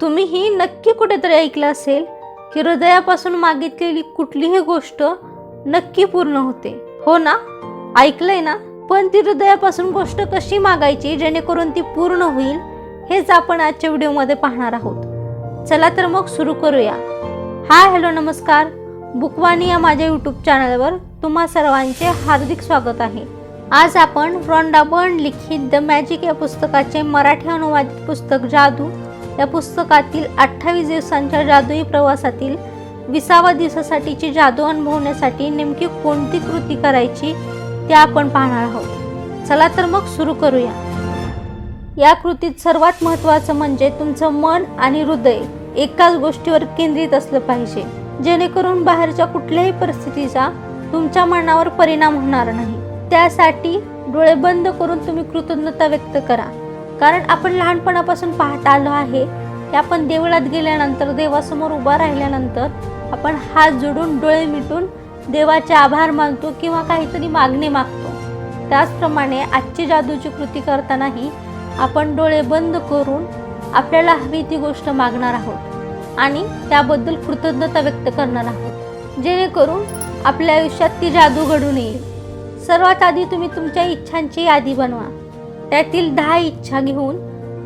तुम्हीही नक्की कुठेतरी ऐकलं असेल की हृदयापासून मागितलेली कुठलीही गोष्ट नक्की पूर्ण होते. हो ना? ऐकलंय ना? पण ती हृदयापासून गोष्ट कशी मागायची जेणेकरून ती पूर्ण होईल हेच आपण आजच्या व्हिडिओमध्ये पाहणार आहोत. चला तर मग सुरू करूया. हाय हॅलो नमस्कार. बुकवाणी या माझ्या यूट्यूब चॅनलवर तुम्हा सर्वांचे हार्दिक स्वागत आहे. आज आपण रॉन्डा बर्न लिखित द मॅजिक या पुस्तकाचे मराठी अनुवादित पुस्तक जादू या पुस्तकातील अठ्ठावीस दिवसांच्या जादुई प्रवासातील विसाव्या दिवसासाठीची जादू अनुभवण्यासाठी नेमकी कोणती कृती करायची ते आपण पाहणार आहोत. चला तर मग सुरू करूया. या कृतीत सर्वात महत्त्वाचं म्हणजे तुमचं मन आणि हृदय एकाच गोष्टीवर केंद्रित असलं पाहिजे. जेणेकरून बाहेरच्या कुठल्याही परिस्थितीचा तुमच्या मनावर परिणाम होणार नाही. त्यासाठी डोळे बंद करून तुम्ही कृतज्ञता व्यक्त करा. कारण आपण लहानपणापासून पाहत आलो आहे की आपण देवळात गेल्यानंतर देवासमोर उभा राहिल्यानंतर आपण हात जोडून डोळे मिटून देवाचे आभार मानतो किंवा काहीतरी मागणे मागतो. त्याचप्रमाणे आजची जादूची कृती करतानाही आपण डोळे बंद करून आपल्याला हवी ती गोष्ट मागणार आहोत. आणि त्याबद्दल कृतज्ञता व्यक्त करणार आहोत. जेणेकरून आपल्या आयुष्यात ती जादू घडून येईल. सर्वात आधी तुम्ही तुमच्या इच्छांची यादी बनवा. त्यातील दहा इच्छा घेऊन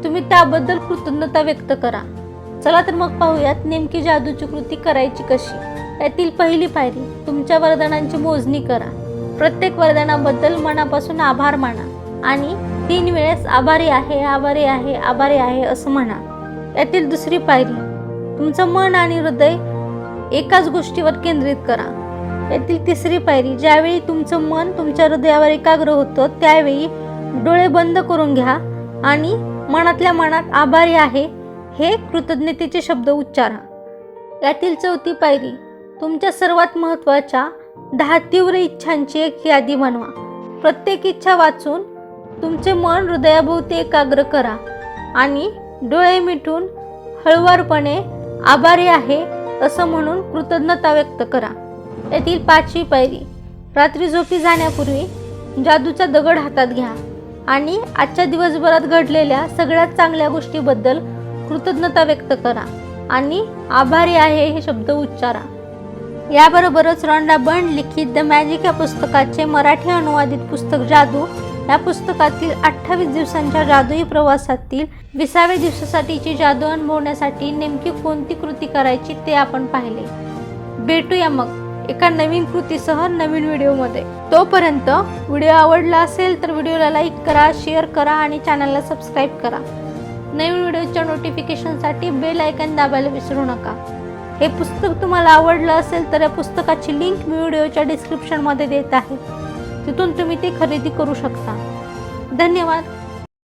तुम्ही त्याबद्दल कृतज्ञता व्यक्त करा. चला तर मग पाहूयात नेमकी जादूची कृती करायची कशी. त्यातील पहिली पायरी तुमच्या वरदानांची मोजणी करा. प्रत्येक वरदानाबद्दल मनापासून आभार माना आणि तीन वेळेस आभारी आहे आभारी आहे आभारी आहे असं म्हणा. यातील दुसरी पायरी तुमचं मन आणि हृदय एकाच गोष्टीवर केंद्रित करा. यातील तिसरी पायरी ज्यावेळी तुमचं मन तुमच्या हृदयावर एकाग्र होतं त्यावेळी डोळे बंद करून घ्या आणि मनातल्या मनात आभारी आहे हे कृतज्ञतेचे शब्द उच्चारा. यातील चौथी पायरी तुमच्या सर्वात महत्त्वाच्या दहा तीव्र इच्छांची एक यादी बनवा. प्रत्येक इच्छा वाचून तुमचे मन हृदयाभोवती एकाग्र करा आणि डोळे मिटून हळुवारपणे आभारी आहे असं म्हणून कृतज्ञता व्यक्त करा. यातील पाचवी पायरी रात्री झोपी जाण्यापूर्वी जादूचा दगड हातात घ्या आणि आजच्या दिवसभरात घडलेल्या सगळ्यात चांगल्या गोष्टीबद्दल कृतज्ञता व्यक्त करा आणि आभारी आहे हे शब्द उच्चारा. याबरोबरच रॉन्डा बंड लिखित द मॅजिक या पुस्तकाचे मराठी अनुवादित पुस्तक जादू या पुस्तकातील अठ्ठावीस दिवसांच्या जादुई प्रवासातील विसाव्या दिवसासाठीची जादू अनुभवण्यासाठी नेमकी कोणती कृती करायची ते आपण पाहिले. भेटूया मग एका नवीन कृतीसह नवीन व्हिडिओमध्ये. तोपर्यंत व्हिडिओ आवडला असेल तर व्हिडिओला लाईक करा शेअर करा आणि चॅनलला सबस्क्राईब करा. नवीन व्हिडिओच्या नोटिफिकेशनसाठी बेल आयकन दाबायला विसरू नका. हे पुस्तक तुम्हाला आवडलं असेल तर या पुस्तकाची लिंक मी व्हिडिओच्या डिस्क्रिप्शनमध्ये देत आहे. तिथून तुम्ही ते खरेदी करू शकता. धन्यवाद.